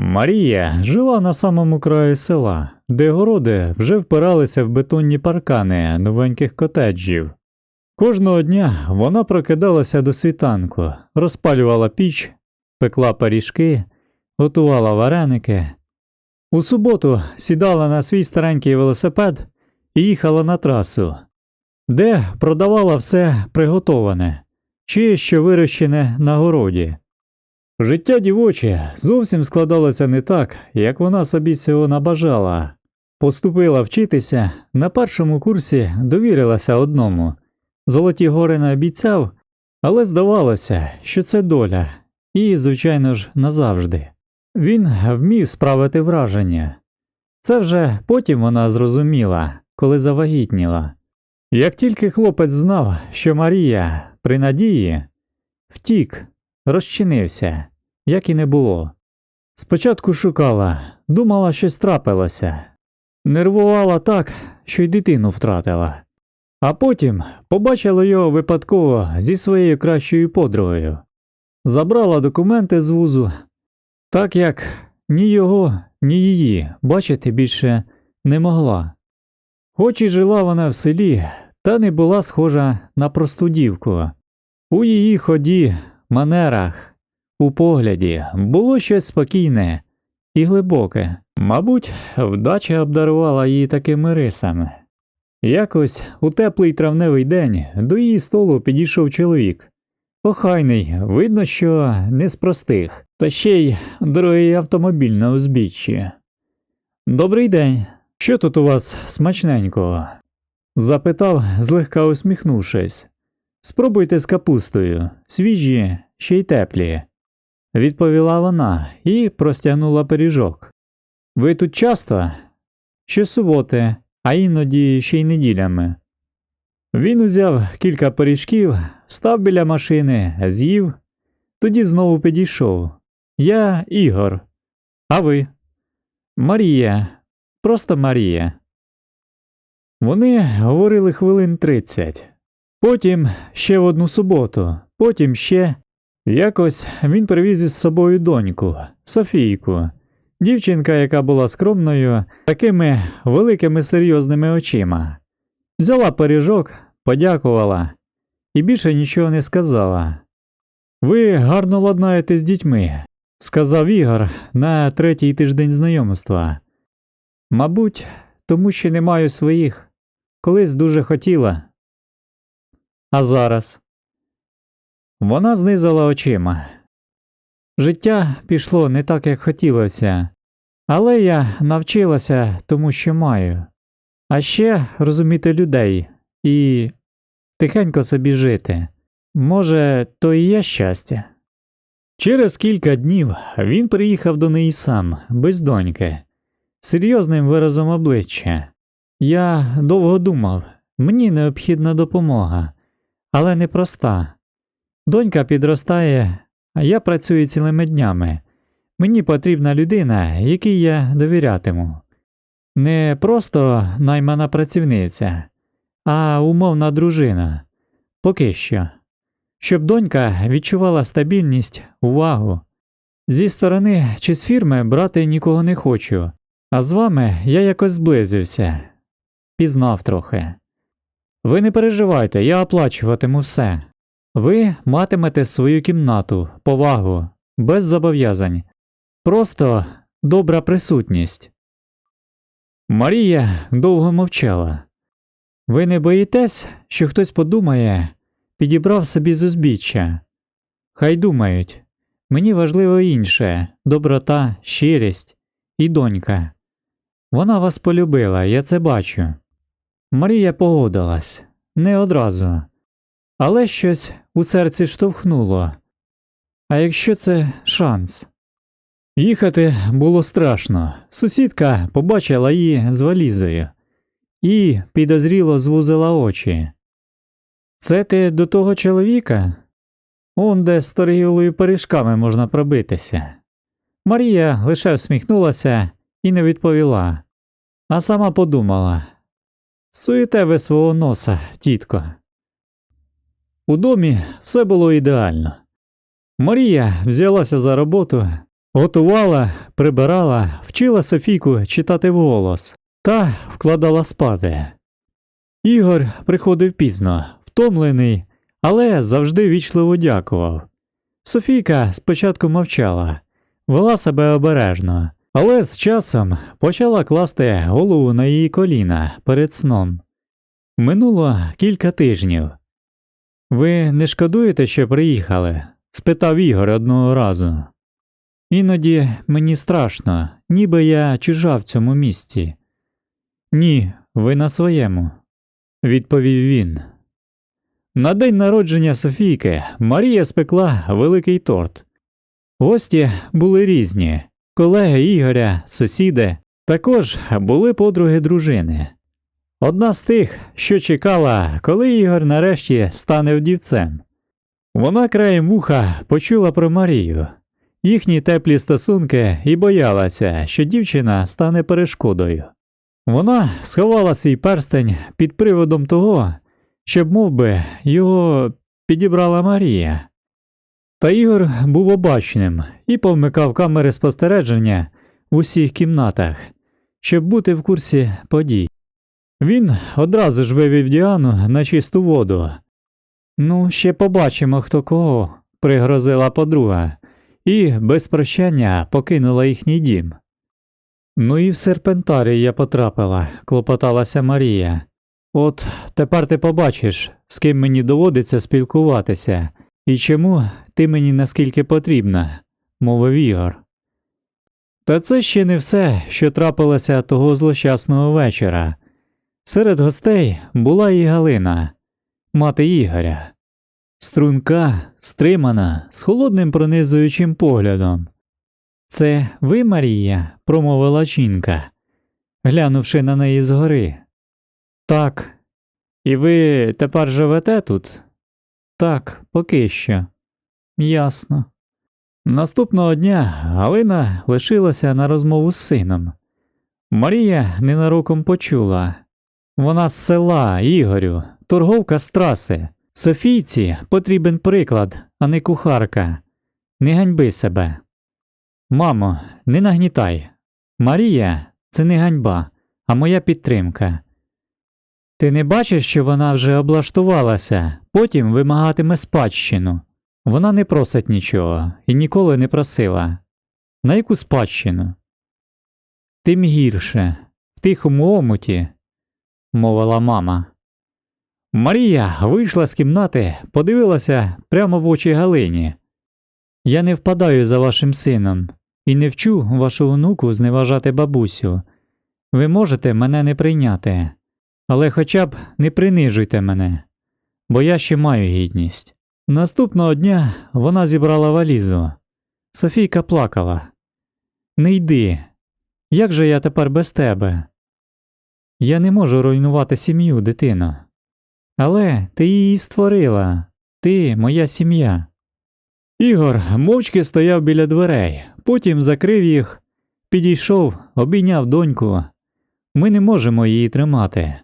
Марія жила на самому краї села, де городи вже впиралися в бетонні паркани новеньких котеджів. Кожного дня вона прокидалася до світанку, розпалювала піч, пекла пиріжки, готувала вареники. У суботу сідала на свій старенький велосипед і їхала на трасу, де продавала все приготоване чи що вирощене на городі. Життя дівоче зовсім складалося не так, як вона собі цього набажала. Поступила вчитися, на першому курсі довірилася одному. Золоті гори не обіцяв, але здавалося, що це доля, і, звичайно ж, назавжди. Він вмів справити враження. Це вже потім вона зрозуміла, коли завагітніла. Як тільки хлопець знав, що Марія при надії, втік, розчинився, як і не було. Спочатку шукала, думала, щось трапилося, нервувала так, що й дитину втратила, а потім побачила його випадково зі своєю кращою подругою, забрала документи з вузу, так як ні його, ні її бачити більше не могла. Хоч і жила вона в селі, та не була схожа на просту дівку. У її ході, манерах, у погляді було щось спокійне і глибоке. Мабуть, вдача обдарувала її такими рисами. Якось у теплий травневий день до її столу підійшов чоловік. Охайний, видно, що не з простих, та ще й дорогий автомобіль на узбіччі. Добрий день. Що тут у вас смачненького? запитав, злегка усміхнувшись. Спробуйте з капустою, свіжі, ще й теплі, відповіла вона і простягнула пиріжок. Ви тут часто? Щосуботи, а іноді ще й неділями. Він узяв кілька пиріжків, став біля машини, з'їв, тоді знову підійшов. Я Ігор. А ви? Марія. Просто Марія. Вони говорили хвилин тридцять. Потім ще в одну суботу, потім ще. Якось він привіз із собою доньку, Софійку, дівчинка, яка була скромною, такими великими серйозними очима. Взяла пиріжок, подякувала і більше нічого не сказала. Ви гарно ладнаєте з дітьми, сказав Ігор на третій тиждень знайомства. Мабуть, тому що не маю своїх, колись дуже хотіла. А зараз вона знизила очима. Життя пішло не так, як хотілося, але я навчилася тому, що маю, а ще розуміти людей і тихенько собі жити. Може, то і є щастя. Через кілька днів він приїхав до неї сам, без доньки, серйозним виразом обличчя. Я довго думав, мені необхідна допомога, але непроста. Донька підростає, а я працюю цілими днями. Мені потрібна людина, якій я довірятиму. Не просто наймана працівниця, а умовна дружина. Поки що. Щоб донька відчувала стабільність, увагу. Зі сторони чи з фірми брати нікого не хочу, а з вами я якось зблизився, пізнав трохи. Ви не переживайте, я оплачуватиму все. Ви матимете свою кімнату, повагу, без зобов'язань, просто добра присутність. Марія довго мовчала. Ви не боїтесь, що хтось подумає, підібрав собі з узбіччя? Хай думають, мені важливо інше доброта, щирість і донька. Вона вас полюбила, я це бачу. Марія погодилась не одразу, але щось у серці штовхнуло. А якщо це шанс? Їхати було страшно. Сусідка побачила її з валізою і підозріло звузила очі. Це ти до того чоловіка? Он де з торгівлею пиріжками можна пробитися. Марія лише всміхнулася і не відповіла, а сама подумала Суєте ви свого носа, тітко. У домі все було ідеально. Марія взялася за роботу, Готувала, прибирала, вчила Софійку читати вголос та вкладала спати. Ігор приходив пізно, втомлений, але завжди вічливо дякував. Софійка спочатку мовчала, вела себе обережно, але з часом почала класти голову на її коліна перед сном. Минуло кілька тижнів. Ви не шкодуєте, що приїхали? спитав Ігор одного разу. Іноді мені страшно, ніби я чужа в цьому місці. Ні, ви на своєму, відповів він. На день народження Софійки Марія спекла великий торт. Гості були різні колеги Ігоря, сусіди, також були подруги дружини. Одна з тих, що чекала, коли Ігор нарешті стане вдівцем. Вона краєм вуха почула про Марію, їхні теплі стосунки і боялася, що дівчина стане перешкодою. Вона сховала свій перстень під приводом того, щоб мов би, його підібрала Марія. Та Ігор був обачним і повмикав камери спостереження в усіх кімнатах, щоб бути в курсі подій. Він одразу ж вивів Діану на чисту воду. Ну, ще побачимо, хто кого, пригрозила подруга, і без прощання покинула їхній дім. Ну і в серпентарій я потрапила, клопоталася Марія. От тепер ти побачиш, з ким мені доводиться спілкуватися, і чому ти мені наскільки потрібна, мовив Ігор. Та це ще не все, що трапилося того злощасного вечора. Серед гостей була і Галина, мати Ігоря. Струнка, стримана, з холодним пронизуючим поглядом. Це ви, Марія? промовила жінка, глянувши на неї згори. Так. І ви тепер живете тут? Так, поки що. Ясно. Наступного дня Галина лишилася на розмову з сином. Марія ненароком почула. Вона з села, Ігорю, торговка з траси. Софійці потрібен приклад, а не кухарка. Не ганьби себе. Мамо, не нагнітай. Марія це не ганьба, а моя підтримка. Ти не бачиш, що вона вже облаштувалася, потім вимагатиме спадщину. Вона не просить нічого і ніколи не просила. На яку спадщину? Тим гірше, в тихому омуті, мовила мама. Марія вийшла з кімнати, подивилася прямо в очі Галині. Я не впадаю за вашим сином і не вчу вашу онуку зневажати бабусю. Ви можете мене не прийняти, але хоча б не принижуйте мене, бо я ще маю гідність. Наступного дня вона зібрала валізу. Софійка плакала. Не йди. Як же я тепер без тебе? Я не можу руйнувати сім'ю, дитино. Але ти її створила, ти моя сім'я. Ігор мовчки стояв біля дверей, потім закрив їх, підійшов, обійняв доньку. Ми не можемо її тримати.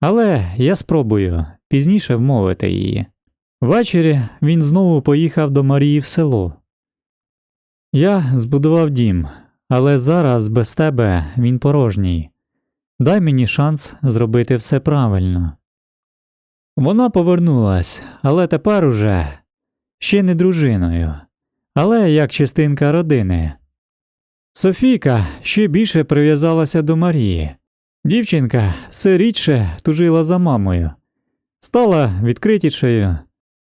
Але я спробую пізніше вмовити її. Ввечері він знову поїхав до Марії в село. Я збудував дім, але зараз без тебе він порожній. Дай мені шанс зробити все правильно. Вона повернулась, але тепер уже ще не дружиною, але як частинка родини. Софійка ще більше прив'язалася до Марії. Дівчинка все рідше тужила за мамою, стала відкритішою.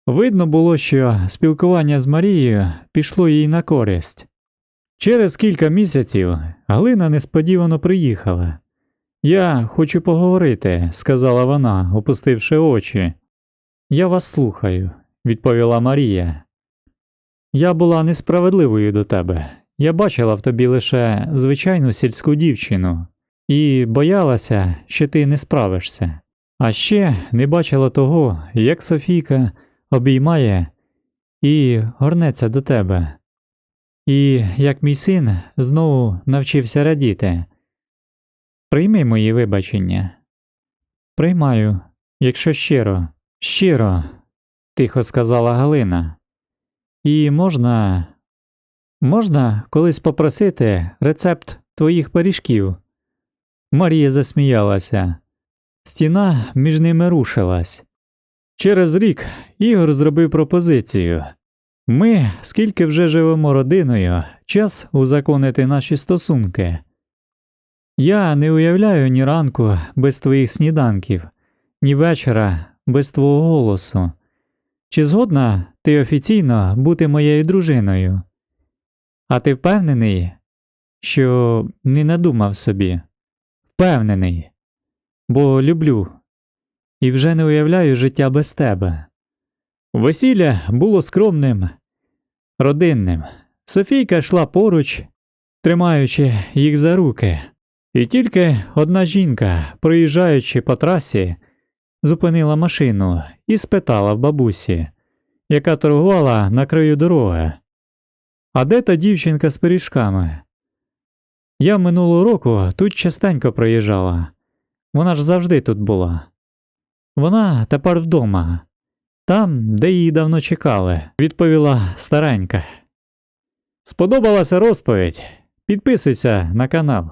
Видно було, що спілкування з Марією пішло їй на користь. Через кілька місяців Галина несподівано приїхала. Я хочу поговорити, сказала вона, опустивши очі. Я вас слухаю, відповіла Марія. Я була несправедливою до тебе. Я бачила в тобі лише звичайну сільську дівчину і боялася, що ти не справишся. А ще не бачила того, як Софійка обіймає і горнеться до тебе. І як мій син знову навчився радіти. Прийми мої вибачення. Приймаю, якщо щиро, щиро, тихо сказала Галина. І можна Можна колись попросити рецепт твоїх пиріжків? Марія засміялася. Стіна між ними рушилась. Через рік Ігор зробив пропозицію. Ми, скільки вже живемо родиною, час узаконити наші стосунки. Я не уявляю ні ранку без твоїх сніданків, ні вечора без твого голосу. Чи згодна ти офіційно бути моєю дружиною? А ти впевнений, що не надумав собі? Впевнений, бо люблю і вже не уявляю життя без тебе. Весілля було скромним, родинним. Софійка йшла поруч, тримаючи їх за руки, і тільки одна жінка, проїжджаючи по трасі, зупинила машину і спитала в бабусі, яка торгувала на краю дороги. А де та дівчинка з пиріжками? Я минулого року тут частенько проїжджала. Вона ж завжди тут була. Вона тепер вдома, там, де її давно чекали, відповіла старенька. Сподобалася розповідь? Підписуйся на канал,